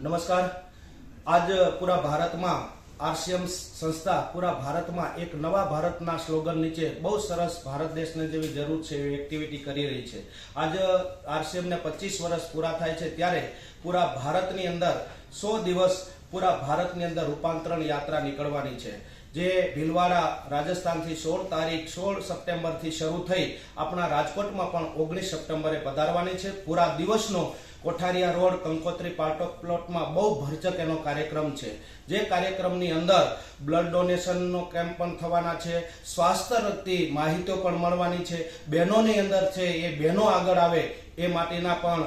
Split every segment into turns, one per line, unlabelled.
નમસ્કાર. આજ પૂરા ભારતમાં આરસીએમ સંસ્થા પૂરા ભારતમાં એક નવા ભારતના સ્લોગન નીચે બહુ સરસ ભારત દેશને જેવી જરૂર છે એવી એક્ટિવિટી કરી રહી છે. આજ આરસીએમને પચીસ વર્ષ પૂરા થાય છે ત્યારે પૂરા ભારતની અંદર સો દિવસ પૂરા ભારતની અંદર રૂપાંતરણ યાત્રા નીકળવાની છે. જે ભીલવાડા રાજસ્થાનથી સોળ તારીખ સોળ સપ્ટેમ્બરથી શરૂ થઈ આપણા રાજકોટમાં પણ ઓગણીસ સપ્ટેમ્બરે પધારવાની છે. પૂરા દિવસનો કોઠારિયા રોડ, કંકોત્રી પાર્ટોક પ્લોટમાં બહુ ભરચક એનો કાર્યક્રમ છે. જે કાર્યક્રમની અંદર બ્લડ ડોનેશનનો કેમ્પ પણ થવાના છે. સ્વાસ્થ્ય લગતી માહિતીઓ પણ મળવાની છે. બહેનોની અંદર છે એ બહેનો આગળ આવે એ માટેના પણ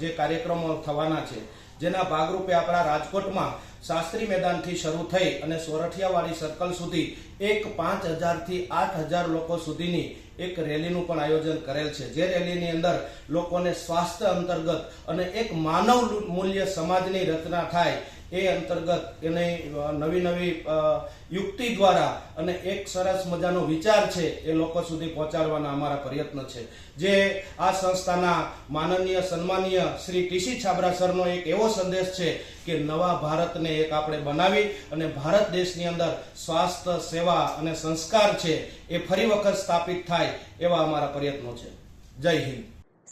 જે કાર્યક્રમો થવાના છે. જેના ભાગરૂપે આપણા રાજકોટમાં શાસ્ત્રી મેદાનથી શરૂ થઈ અને સોરઠિયાવાડી સર્કલ સુધી એક પાંચ હજારથી આઠ હજાર લોકો સુધીની એક રેલીનું પણ આયોજન કરેલ છે. જે રેલીની અંદર લોકોને સ્વાસ્થ્ય અંતર્ગત અને એક માનવ મૂલ્ય સમાજની રચના થાય એ અંતર્ગત એને નવી નવી યુક્તિ દ્વારા અને એક સરસ મજાનો વિચાર છે એ લોકો સુધી પહોંચાડવાના અમારા પ્રયત્ન છે. જે આ સંસ્થાના માનનીય, સન્માનીય શ્રી ટીસી છાબરા સરનો એક એવો સંદેશ છે કે નવા ભારતને એક આપણે બનાવી અને ભારત દેશની અંદર સ્વાસ્થ્ય, સેવા અને સંસ્કાર છે એ ફરી વખત સ્થાપિત થાય એવા અમારા પ્રયત્નો છે. જય હિન્દ.